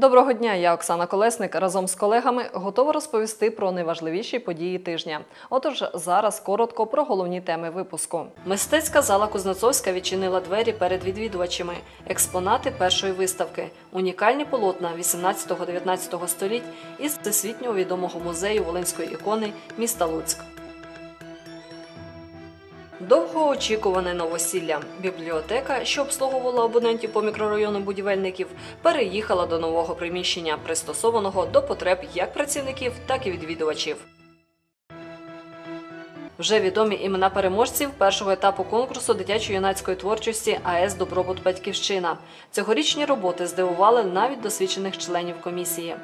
Доброго дня, я Оксана Колесник. Разом з колегами готова розповісти про найважливіші події тижня. Отож, зараз коротко про головні теми випуску. Мистецька зала Кузнецовська відчинила двері перед відвідувачами. Експонати першої виставки, унікальні полотна 18-19 століть із всесвітньо відомого музею Волинської ікони міста Луцьк. Довгоочікуване новосілля. Бібліотека, що обслуговувала абонентів по мікрорайону будівельників, переїхала до нового приміщення, пристосованого до потреб як працівників, так і відвідувачів. Вже відомі імена переможців першого етапу конкурсу дитячо-юнацької творчості АЕС Добробут Батьківщина. Цьогорічні роботи здивували навіть досвідчених членів комісії.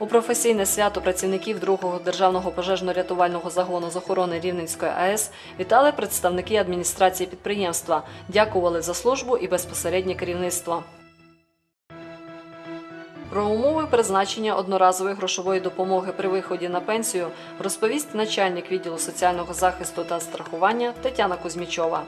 У професійне свято працівників другого державного пожежно-рятувального загону з охорони Рівненської АЕС вітали представники адміністрації підприємства, дякували за службу і безпосереднє керівництво. Про умови призначення одноразової грошової допомоги при виході на пенсію розповість начальник відділу соціального захисту та страхування Тетяна Кузьмічова.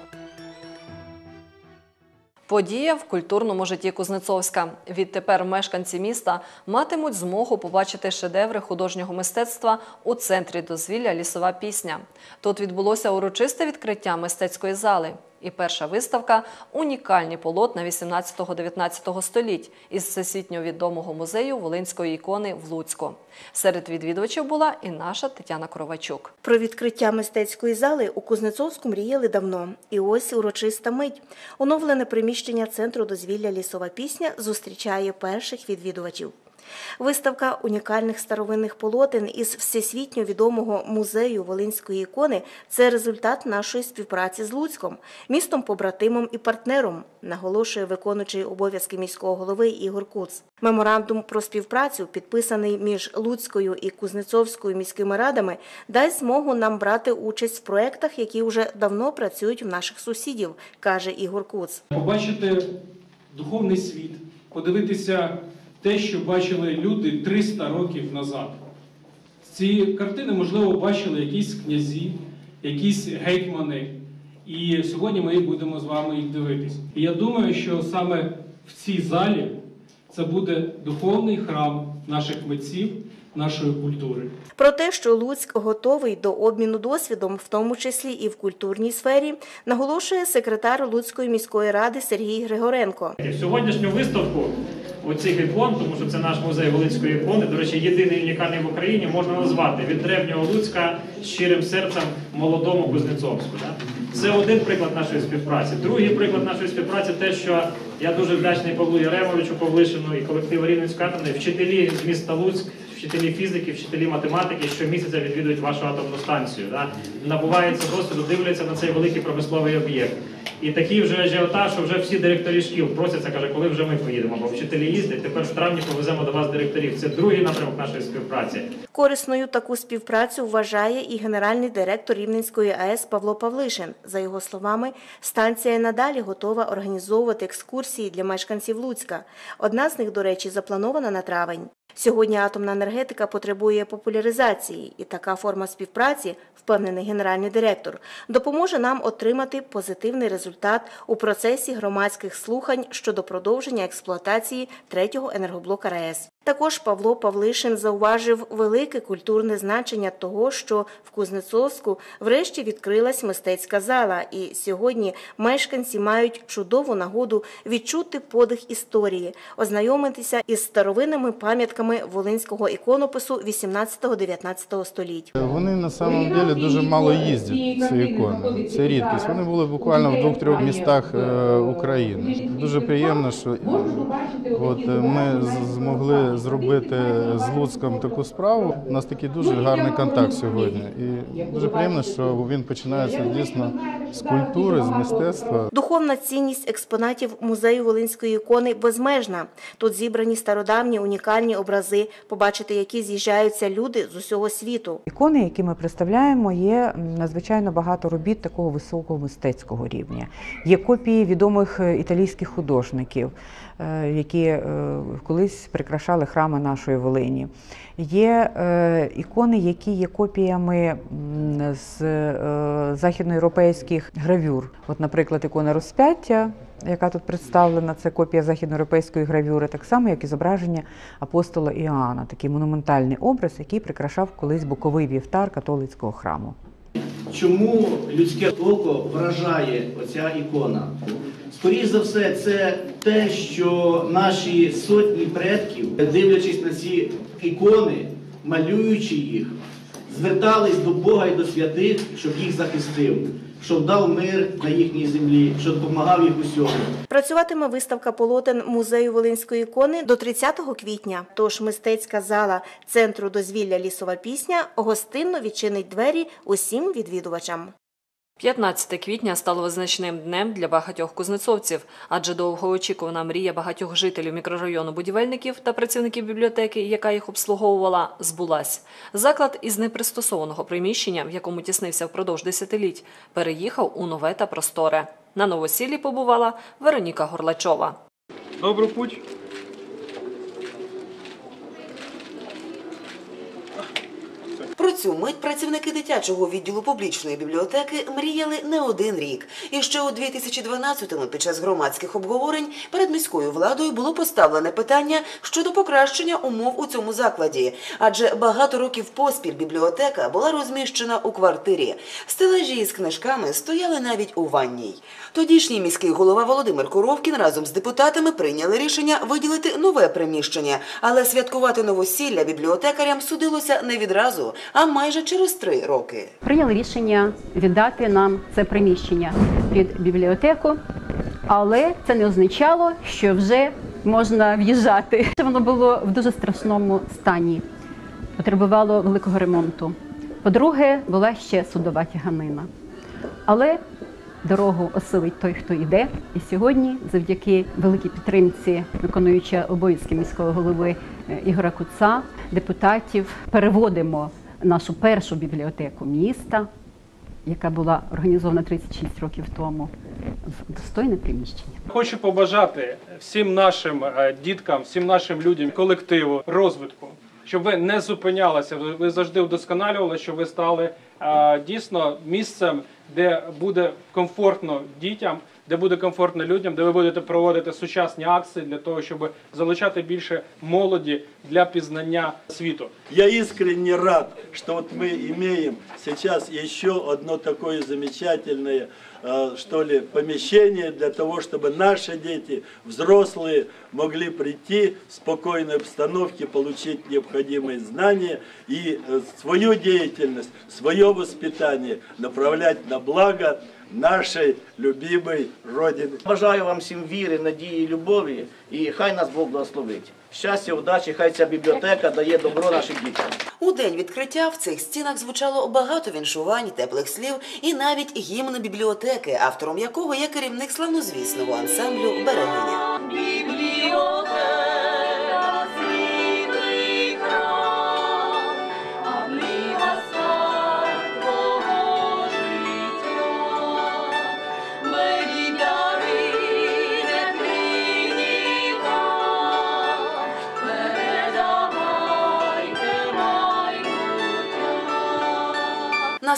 Подія в культурному житті Кузнецовська. Відтепер мешканці міста матимуть змогу побачити шедеври художнього мистецтва у центрі дозвілля Лісова пісня. Тут відбулося урочисте відкриття мистецької зали. І перша виставка унікальні полотна 18-19 століть із всесвітньо відомого музею Волинської ікони в Луцьку. Серед відвідувачів була і наша Тетяна Кровачук. Про відкриття мистецької зали у Кузнецовську мріяли давно. І ось урочиста мить. Оновлене приміщення центру дозвілля Лісова пісня зустрічає перших відвідувачів. Виставка унікальних старовинних полотен із всесвітньо відомого музею Волинської ікони це результат нашої співпраці з Луцьком, містом побратимом і партнером, наголошує виконуючий обов'язки міського голови Ігор Куц. Меморандум про співпрацю, підписаний між Луцькою і Кузнецовською міськими радами, дасть змогу нам брати участь в проєктах, які вже давно працюють в наших сусідів, каже Ігор Куц. побачити духовний світ, подивитися те, що бачили люди 300 років назад. Ці картини, можливо, бачили якісь князі, якісь гетьмани. І сьогодні ми будемо з вами їх дивитись. І я думаю, що саме в цій залі це буде духовний храм наших митців, нашої культури. Про те, що Луцьк готовий до обміну досвідом, в тому числі і в культурній сфері, наголошує секретар Луцької міської ради Сергій Григоренко. Сьогоднішню виставку оцих ікон, тому що це наш музей Волинської ікони, до речі, єдиний унікальний в Україні, можна назвати від древнього Луцька щирим серцем молодому Кузнецовську. Це один приклад нашої співпраці. Другий приклад нашої співпраці те, що я дуже вдячний Павлу Яремовичу, Павлишину і колективу Рівненської атомної, вчителі з міста Луцьк, вчителі фізики, вчителі математики щомісяця відвідують вашу атомну станцію. Да? Набуваються досвіду, дивляться на цей великий промисловий об'єкт. І такий вже ажіотаж, що вже всі директорі шкіл просяться, каже, коли вже ми поїдемо, бо вчителі їздять. Тепер в травні повеземо до вас директорів. Це другий напрямок нашої співпраці. Корисною таку співпрацю вважає і генеральний директор Рівненської АЕС Павло Павлишин. За його словами, станція надалі готова організовувати екскурсії для мешканців Луцька. Одна з них, до речі, запланована на травень. Сьогодні атомна енергетика потребує популяризації, і така форма співпраці, впевнений генеральний директор, допоможе нам отримати позитивний результат у процесі громадських слухань щодо продовження експлуатації третього енергоблока РАЕС. Також Павло Павлишин зауважив велике культурне значення того, що в Кузнецовську врешті відкрилась мистецька зала, і сьогодні мешканці мають чудову нагоду відчути подих історії, ознайомитися із старовинними пам'ятками волинського іконопису 18-19 століть. Вони на самом деле дуже мало їздять ці ікони. Це рідкість. Вони були буквально в двох-трьох містах е, України. Дуже приємно, що от ми змогли зробити з Луцьком таку справу. У нас такий дуже гарний контакт сьогодні. І дуже приємно, що він починається дійсно з культури, з мистецтва. Духовна цінність експонатів музею Волинської ікони безмежна. Тут зібрані стародавні унікальні образи, побачити які з'їжджаються люди з усього світу. Ікони, які ми представляємо, є надзвичайно багато робіт такого високого мистецького рівня. Є копії відомих е, італійських художників, е, які е, колись прикрашали храми нашої Волині. Є е, ікони, які є копіями з е, західноєвропейських гравюр. От, наприклад, ікона розп'яття яка тут представлена, це копія західноєвропейської гравюри, так само, як і зображення апостола Іоанна, такий монументальний образ, який прикрашав колись боковий вівтар католицького храму. Чому людське око вражає оця ікона? Скоріше за все, це те, що наші сотні предків, дивлячись на ці ікони, малюючи їх, звертались до Бога і до святих, щоб їх захистив, щоб дав мир на їхній землі, щоб допомагав їх усьому. Працюватиме виставка полотен музею Волинської ікони до 30 квітня. Тож мистецька зала центру дозвілля лісова пісня гостинно відчинить двері усім відвідувачам. 15 квітня стало визначним днем для багатьох кузнецовців, адже довгоочікувана мрія багатьох жителів мікрорайону будівельників та працівників бібліотеки, яка їх обслуговувала, збулась. Заклад із непристосованого приміщення, в якому тіснився впродовж десятиліть, переїхав у нове та просторе. На новосіллі побувала Вероніка Горлачова. Добрий путь. Цю мить працівники дитячого відділу публічної бібліотеки мріяли не один рік. І ще у 2012-му під час громадських обговорень перед міською владою було поставлене питання щодо покращення умов у цьому закладі. Адже багато років поспіль бібліотека була розміщена у квартирі. Стелажі із книжками стояли навіть у ванній. Тодішній міський голова Володимир Коровкін разом з депутатами прийняли рішення виділити нове приміщення, але святкувати новосілля бібліотекарям судилося не відразу, а майже через три роки. прийняли рішення віддати нам це приміщення під бібліотеку, але це не означало, що вже можна в'їжджати. Воно було в дуже страшному стані, потребувало великого ремонту. По-друге, була ще судова тяганина. Але дорогу осилить той, хто йде. І сьогодні, завдяки великій підтримці виконуюча обов'язки міського голови е, Ігора Куца, депутатів, переводимо нашу першу бібліотеку міста, яка була організована 36 років тому, в достойне приміщення. Хочу побажати всім нашим е, діткам, всім нашим людям, колективу, розвитку, щоб ви не зупинялися, ви- завжди вдосконалювали, щоб ви стали е, дійсно місцем, де буде комфортно дітям, де буде комфортно людям, де ви будете проводити сучасні акції для того, щоб залучати більше молоді для пізнання світу. Я искренне рад, что вот мы имеем сейчас еще одно такое замечательное, э, что ли, помещение для того, чтобы наши дети, взрослые, могли прийти в спокойной обстановке, получить необходимые знания и э, свою деятельность, свое воспитание направлять на благо нашей любимой Родины. Бажаю вам всім віри, надії, любові і хай нас Бог благословить. Щастя, удачі, хай ця бібліотека дає добро нашим дітям. У день відкриття в цих стінах звучало багато віншувань, теплих слів і навіть гімн бібліотеки, автором якого є керівник славнозвісного ансамблю Берегиня.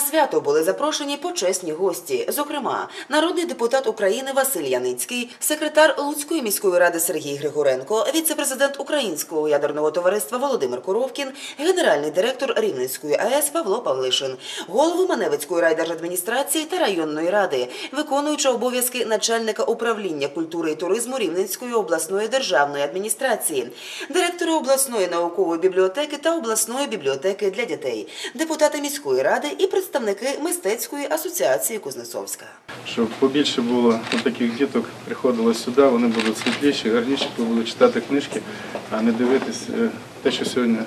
Свято були запрошені почесні гості, зокрема, народний депутат України Василь Яницький, секретар Луцької міської ради Сергій Григоренко, віце-президент Українського ядерного товариства Володимир Коровкін, генеральний директор Рівненської АЕС Павло Павлишин, голови Маневицької райдержадміністрації та районної ради, виконуюча обов'язки начальника управління культури і туризму Рівненської обласної державної адміністрації, директори обласної наукової бібліотеки та обласної бібліотеки для дітей, депутати міської ради і представники мистецької асоціації Кузнецовська. Щоб побільше було таких діток, приходило сюди, вони будуть світліші, гарніші, коли будуть читати книжки, а не дивитись е, те, що сьогодні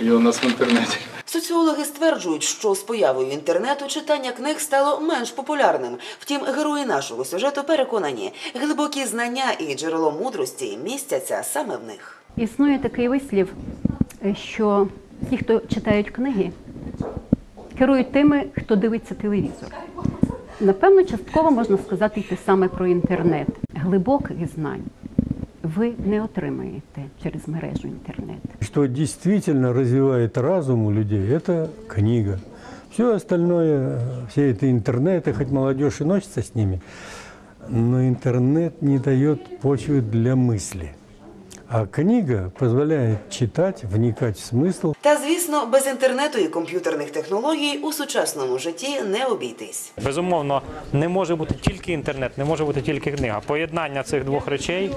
є у нас в інтернеті. Соціологи стверджують, що з появою інтернету читання книг стало менш популярним. Втім, герої нашого сюжету переконані, глибокі знання і джерело мудрості містяться саме в них. Існує такий вислів, е, що ті, хто читають книги, керують тими, хто дивиться телевізор. Напевно, частково можна сказати і те саме про інтернет. Глибоких знань ви не отримаєте через мережу інтернет. Что действительно развивает разум у людей, это книга. Все остальное, все это интернеты, хоть молодежь и носится с ними, но интернет не дает почвы для мысли. А книга позволяет читать, вникать в смысл. Та звісно, без інтернету і комп'ютерних технологій у сучасному житті не обійтись. Безумовно, не може бути тільки інтернет, не може бути тільки книга. Поєднання цих двох речей,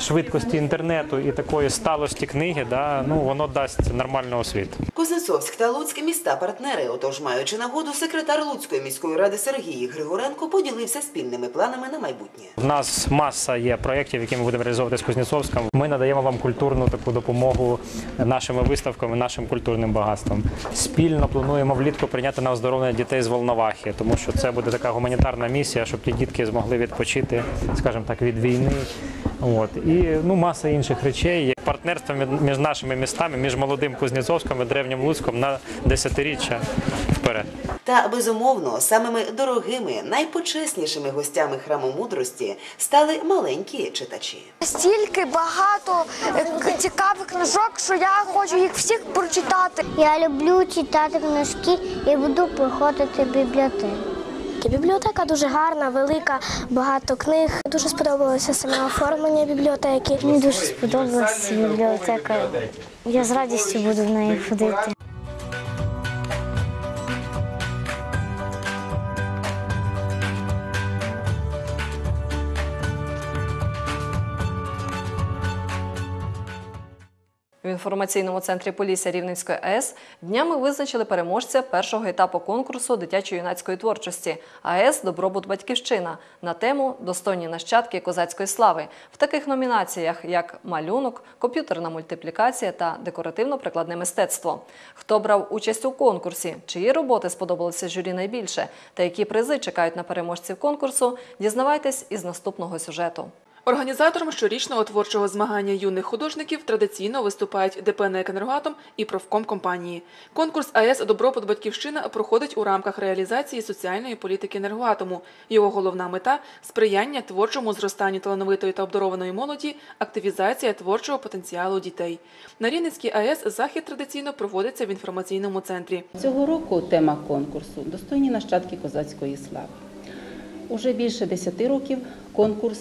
швидкості інтернету і такої сталості книги, да, ну воно дасть нормальну освіту. Кузнецовськ та Луцьк міста партнери. Отож, маючи нагоду, секретар Луцької міської ради Сергій Григоренко поділився спільними планами на майбутнє. У нас маса є проєктів, які ми будемо реалізовувати з Кузнєцовськом. Ми надаємо вам культурну таку допомогу нашими виставками, нашим культурним багатством. Спільно плануємо влітку прийняти на оздоровлення дітей з Волновахи, тому що це буде така гуманітарна місія, щоб ті дітки змогли відпочити, скажімо так, від війни. От і ну маса інших речей. Є партнерство між нашими містами, між молодим Кузнєцовськом і древнім Луцьком на десятиріччя вперед. Та безумовно, самими дорогими, найпочеснішими гостями храму мудрості стали маленькі читачі. Стільки багато е, цікавих книжок, що я хочу їх всіх прочитати. Я люблю читати книжки і буду приходити в бібліотеку. Бібліотека дуже гарна, велика, багато книг. Дуже сподобалося саме оформлення бібліотеки. Мені дуже сподобалася бібліотека. Я з радістю буду в неї ходити. Інформаційному центрі Полісся Рівненської АЕС днями визначили переможця першого етапу конкурсу дитячо-юнацької творчості АЕС Добробут Батьківщина на тему Достойні нащадки козацької слави в таких номінаціях, як малюнок, комп'ютерна мультиплікація та декоративно-прикладне мистецтво. Хто брав участь у конкурсі, чиї роботи сподобалися журі найбільше та які призи чекають на переможців конкурсу, дізнавайтесь із наступного сюжету. Організатором щорічного творчого змагання юних художників традиційно виступають ДП «НЕК «Енергоатом» і профком компанії. Конкурс АЕС «Добробут Батьківщина» проходить у рамках реалізації соціальної політики «Енергоатому». Його головна мета – сприяння творчому зростанню талановитої та обдарованої молоді, активізація творчого потенціалу дітей. На Рівненській АЕС захід традиційно проводиться в інформаційному центрі. Цього року тема конкурсу Достойні нащадки козацької слави. Уже більше 10 років конкурс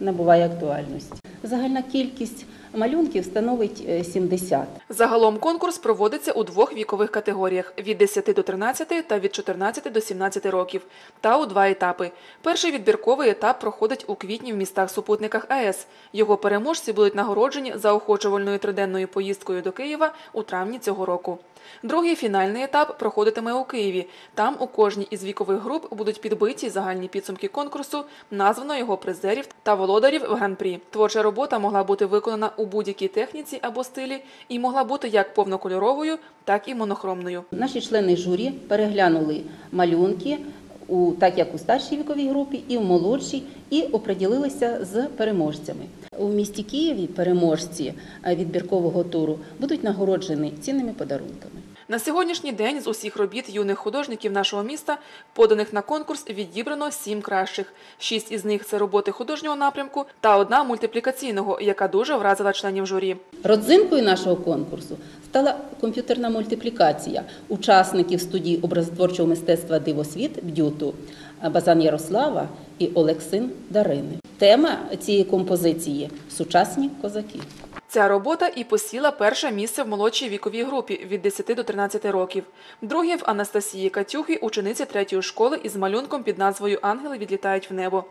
набуває актуальності. Загальна кількість малюнків становить е, 70. Загалом конкурс проводиться у двох вікових категоріях – від 10 до 13 та від 14 до 17 років, та у два етапи. Перший відбірковий етап проходить у квітні в містах-супутниках АЕС. Його переможці будуть нагороджені заохочувальною триденною поїздкою до Києва у травні цього року. Другий фінальний етап проходитиме у Києві. Там у кожній із вікових груп будуть підбиті загальні підсумки конкурсу, названо його призерів та володарів гран-прі. Творча робота могла бути виконана у будь-якій техніці або стилі і могла бути як повнокольоровою, так і монохромною. Наші члени журі переглянули малюнки у так як у старшій віковій групі, і в молодшій, і оприділилися з переможцями. У місті Києві переможці е, відбіркового туру будуть нагороджені цінними подарунками. На сьогоднішній день з усіх робіт юних художників нашого міста, поданих на конкурс, відібрано сім кращих. Шість із них це роботи художнього напрямку та одна мультиплікаційного, яка дуже вразила членів журі. Родзинкою нашого конкурсу стала комп'ютерна мультиплікація учасників студії образотворчого мистецтва Дивосвіт Бдюту Базан Ярослава і Олексин Дарини. Тема цієї композиції сучасні козаки. Ця робота і посіла перше місце в молодшій віковій групі від 10 до 13 років. Друге в Анастасії Катюхи, учениці третьої школи із малюнком під назвою Ангели відлітають в небо.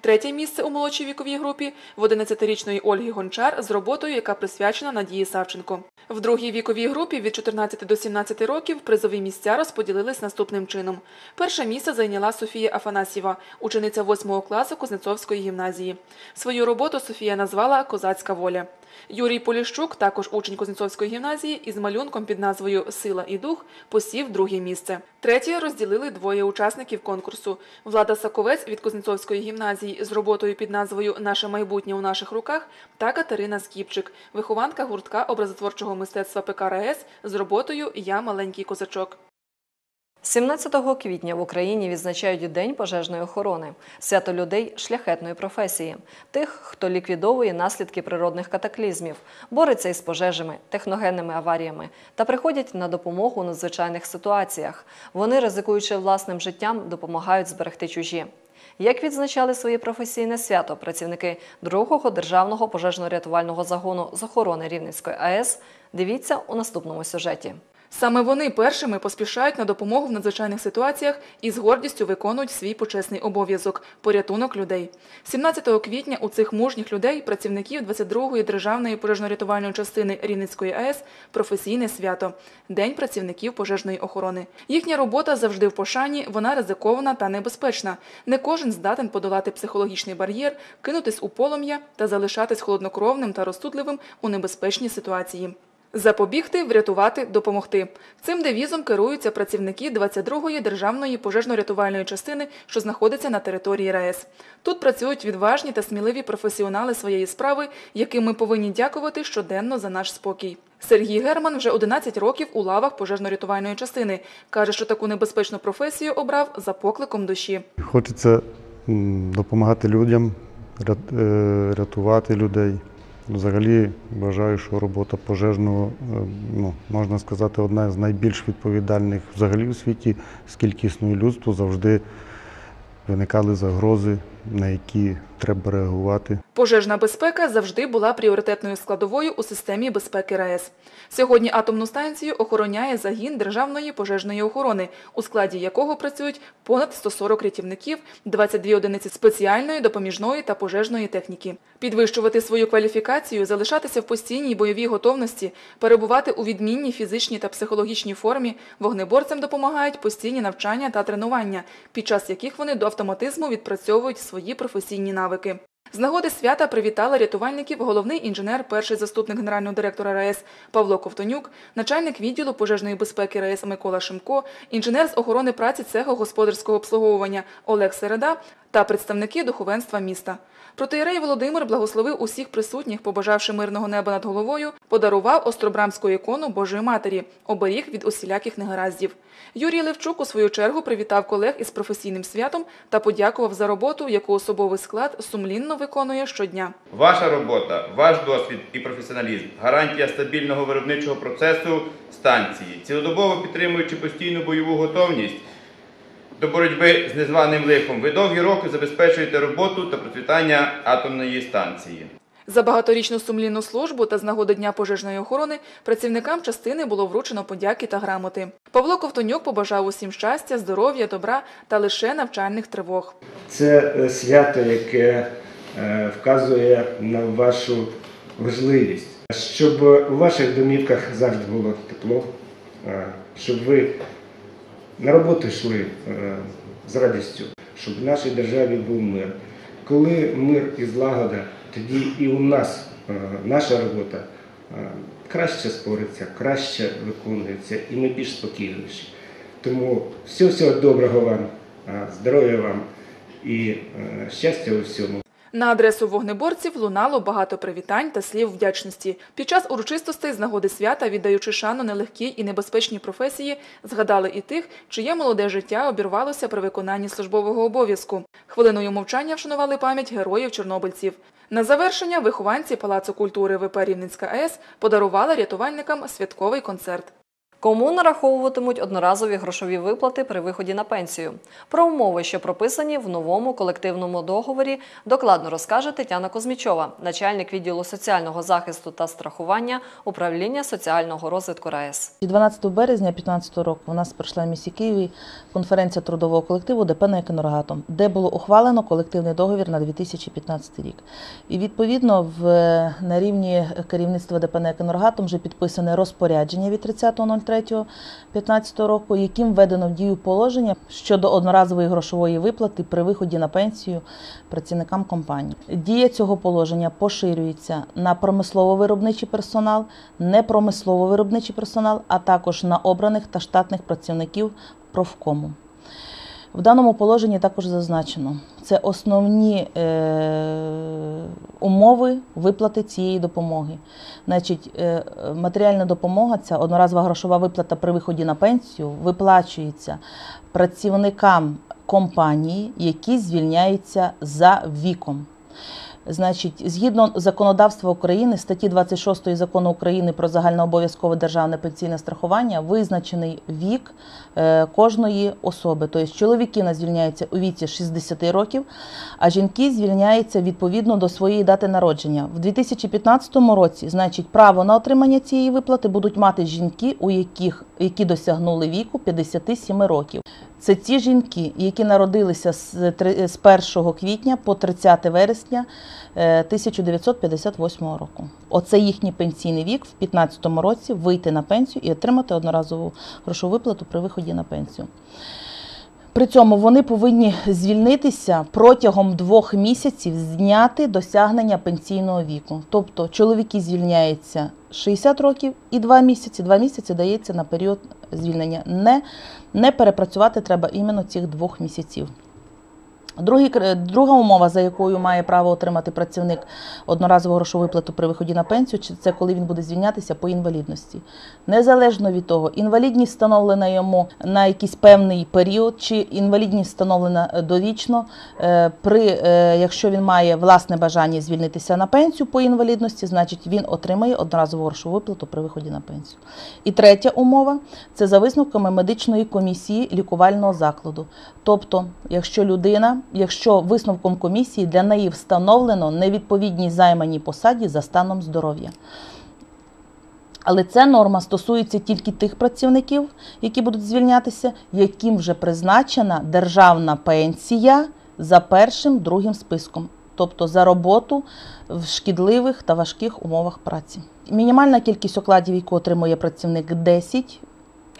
Третє місце у молодшій віковій групі в 11-річної Ольги Гончар з роботою, яка присвячена Надії Савченко. В другій віковій групі від 14 до 17 років призові місця розподілились наступним чином. Перше місце зайняла Софія Афанасьєва, учениця 8 класу Кузнецовської гімназії. Свою роботу Софія назвала Козацька воля. Юрій Поліщук, також учень Кузнецовської гімназії, із малюнком під назвою Сила і дух посів друге місце. Третє розділили двоє учасників конкурсу: Влада Саковець від Кузнецовської гімназії з роботою під назвою Наше майбутнє у наших руках та Катерина Скіпчик, вихованка гуртка образотворчого мистецтва ПК РАЕС з роботою Я маленький козачок. 17 квітня в Україні відзначають День пожежної охорони, свято людей шляхетної професії, тих, хто ліквідовує наслідки природних катаклізмів, бореться із пожежами, техногенними аваріями та приходять на допомогу у надзвичайних ситуаціях. Вони, ризикуючи власним життям, допомагають зберегти чужі. Як відзначали своє професійне свято працівники другого державного пожежно-рятувального загону з охорони Рівненської АЕС, дивіться у наступному сюжеті. Саме вони першими поспішають на допомогу в надзвичайних ситуаціях і з гордістю виконують свій почесний обов'язок порятунок людей. 17 квітня у цих мужніх людей, працівників 22-ї державної пожежно-рятувальної частини Рівненської АЕС, професійне свято День працівників пожежної охорони. Їхня робота завжди в пошані, вона ризикована та небезпечна. Не кожен здатен подолати психологічний бар'єр, кинутись у полум'я та залишатись холоднокровним та розсудливим у небезпечній ситуації. Запобігти, врятувати, допомогти. Цим девізом керуються працівники 22-ї державної пожежно-рятувальної частини, що знаходиться на території РаЕС. Тут працюють відважні та сміливі професіонали своєї справи, яким ми повинні дякувати щоденно за наш спокій. Сергій Герман вже 11 років у лавах пожежно-рятувальної частини. Каже, що таку небезпечну професію обрав за покликом душі. Хочеться допомагати людям, е, рятувати людей. Взагалі вважаю, що робота пожежного, е, ну, можна сказати, одна з найбільш відповідальних взагалі у світі, скільки існує людство, завжди виникали загрози, на які треба реагувати. Пожежна безпека завжди була пріоритетною складовою у системі безпеки РаЕС. Сьогодні атомну станцію охороняє загін Державної пожежної охорони, у складі якого працюють понад 140 рятівників, 22 одиниці спеціальної, допоміжної та пожежної техніки. Підвищувати свою кваліфікацію, залишатися в постійній бойовій готовності, перебувати у відмінній фізичній та психологічній формі вогнеборцям допомагають постійні навчання та тренування, під час яких вони до автоматизму відпрацьовують свої професійні навики. З нагоди свята привітала рятувальників головний інженер, перший заступник генерального директора РаЕС Павло Ковтонюк, начальник відділу пожежної безпеки РаЕС Микола Шимко, інженер з охорони праці цеху господарського обслуговування Олег Середа та представники духовенства міста. Протиєрей Володимир благословив усіх присутніх, побажавши мирного неба над головою, подарував остробрамську ікону Божої Матері, оберіг від усіляких негараздів. Юрій Левчук у свою чергу привітав колег із професійним святом та подякував за роботу, яку особовий склад сумлінно виконує щодня. Ваша робота, ваш досвід і професіоналізм гарантія стабільного виробничого процесу станції, цілодобово підтримуючи постійну бойову готовність до боротьби з незваним лихом. Ви довгі роки забезпечуєте роботу та процвітання атомної станції. За багаторічну сумлінну службу та з нагоди Дня пожежної охорони працівникам частини було вручено подяки та грамоти. Павло Ковтонюк побажав усім щастя, здоров'я, добра та лише навчальних тривог. Це е, свято, яке е, вказує на вашу важливість, щоб у ваших домівках завжди було тепло, е, щоб ви на роботу йшли е, з радістю, щоб в нашій державі був мир. Коли мир і злагода, тоді і у нас е, наша робота е, краще спориться, краще виконується, і ми більш спокійніші. Тому всього всього доброго вам, здоров'я вам і щастя у всьому. На адресу вогнеборців лунало багато привітань та слів вдячності. Під час урочистостей з нагоди свята, віддаючи шану нелегкій і небезпечній професії, згадали і тих, чиє молоде життя обірвалося при виконанні службового обов'язку. Хвилиною мовчання вшанували пам'ять героїв-чорнобильців. На завершення вихованці Палацу культури ВП Рівненська АЕС подарували рятувальникам святковий концерт. Кому нараховуватимуть одноразові грошові виплати при виході на пенсію? Про умови, що прописані в новому колективному договорі, докладно розкаже Тетяна Козмічова, начальник відділу соціального захисту та страхування управління соціального розвитку РаЕС. 12 березня 2015 року у нас пройшла в місті Києві конференція трудового колективу ДП на «Еконергатом», де було ухвалено колективний договір на 2015 рік. І відповідно в, на рівні керівництва ДП на «Еконергатом» вже підписане розпорядження від 30.03.2015 року, яким введено в дію положення щодо одноразової грошової виплати при виході на пенсію працівникам компанії. Дія цього положення поширюється на промислово-виробничий персонал, непромислово-виробничий персонал, а також на обраних та штатних працівників профкому. В даному положенні також зазначено, це основні е, умови виплати цієї допомоги. Значить, е, матеріальна допомога, ця одноразова грошова виплата при виході на пенсію, виплачується працівникам компанії, які звільняються за віком. Значить, згідно законодавства України, статті 26 закону України про загальнообов'язкове державне пенсійне страхування, визначений вік е, кожної особи. Тобто чоловіки нас звільняються у віці 60 років, а жінки звільняються відповідно до своєї дати народження. В 2015 році, значить, право на отримання цієї виплати будуть мати жінки, у яких які досягнули віку 57 років. Це ті жінки, які народилися з 1 квітня по 30 вересня е, 1958 року. Оце їхній пенсійний вік в 2015 році вийти на пенсію і отримати одноразову грошову виплату при виході на пенсію. При цьому вони повинні звільнитися протягом двох місяців з дняти досягнення пенсійного віку. Тобто чоловіки звільняються 60 років і 2 місяці. 2 місяці дається на період звільнення. Не, не перепрацювати треба іменно цих двох місяців. Друга умова, за якою має право отримати працівник одноразову грошову виплату при виході на пенсію, чи це коли він буде звільнятися по інвалідності. Незалежно від того, інвалідність встановлена йому на якийсь певний період, чи інвалідність встановлена е, довічно, е, при, е, якщо він має власне бажання звільнитися на пенсію по інвалідності, значить він отримає одноразову грошову виплату при виході на пенсію. І третя умова це за висновками медичної комісії лікувального закладу. Тобто, якщо людина, якщо висновком комісії для неї встановлено невідповідність займаній посаді за станом здоров'я. Але ця норма стосується тільки тих працівників, які будуть звільнятися, яким вже призначена державна пенсія за першим другим списком, тобто за роботу в шкідливих та важких умовах праці. Мінімальна кількість окладів, яку отримує працівник 10,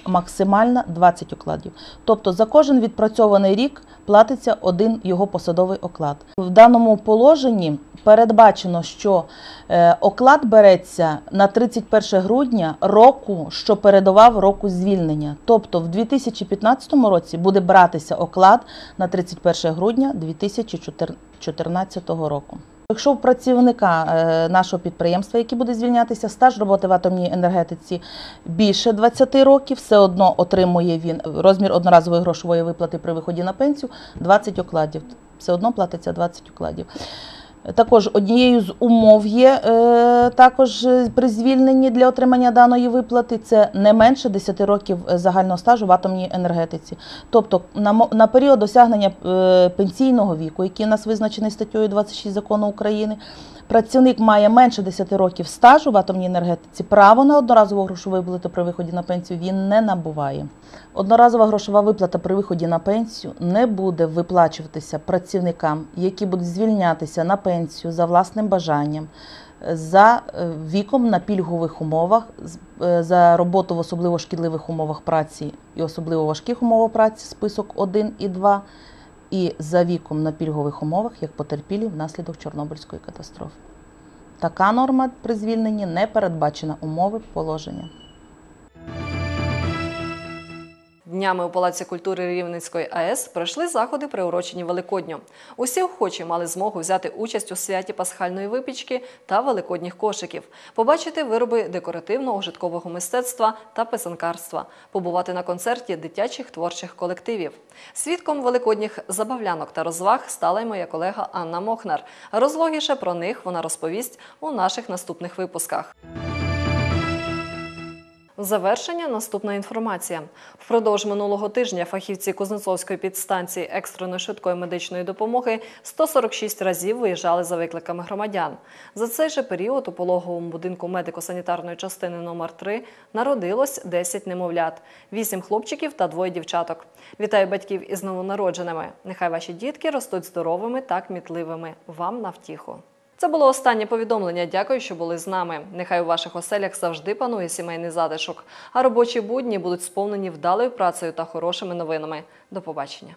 максимальна 20 окладів. Тобто за кожен відпрацьований рік платиться один його посадовий оклад. В даному положенні передбачено, що е, оклад береться на 31 грудня року, що передавав року звільнення. Тобто в 2015 році буде братися оклад на 31 грудня 2014 року. Якщо у працівника е, нашого підприємства, який буде звільнятися, стаж роботи в атомній енергетиці більше 20 років, все одно отримує він розмір одноразової грошової виплати при виході на пенсію 20 окладів. Все одно платиться 20 окладів. Також однією з умов є е, також е, при звільненні для отримання даної виплати це не менше 10 років е, загального стажу в атомній енергетиці. Тобто на, період досягнення пенсійного віку, який у нас визначений статтею 26 закону України, працівник має менше 10 років стажу в атомній енергетиці, право на одноразову грошову виплату при виході на пенсію він не набуває. Одноразова грошова виплата при виході на пенсію не буде виплачуватися працівникам, які будуть звільнятися на пенсію за власним бажанням, за е, віком на пільгових умовах, е, за роботу в особливо шкідливих умовах праці і особливо важких умовах праці, список 1 і 2, і за віком на пільгових умовах, як потерпілі внаслідок Чорнобильської катастрофи. Така норма при звільненні не передбачена умови положення. Днями у Палаці культури Рівненської АЕС пройшли заходи, приурочені Великодню. Усі охочі мали змогу взяти участь у святі пасхальної випічки та великодніх кошиків, побачити вироби декоративного ужиткового мистецтва та писанкарства, побувати на концерті дитячих творчих колективів. Свідком великодніх забавлянок та розваг стала й моя колега Анна Мохнар. Розлогіше про них вона розповість у наших наступних випусках. Завершення наступна інформація. Впродовж минулого тижня фахівці Кузнецовської підстанції екстреної швидкої медичної допомоги 146 разів виїжджали за викликами громадян. За цей же період у пологовому будинку медико-санітарної частини номер 3 народилось 10 немовлят, 8 хлопчиків та двоє дівчаток. Вітаю батьків із новонародженими. Нехай ваші дітки ростуть здоровими та кмітливими. Вам на втіху. Це було останнє повідомлення. Дякую, що були з нами. Нехай у ваших оселях завжди панує сімейний затишок, а робочі будні будуть сповнені вдалою працею та хорошими новинами. До побачення.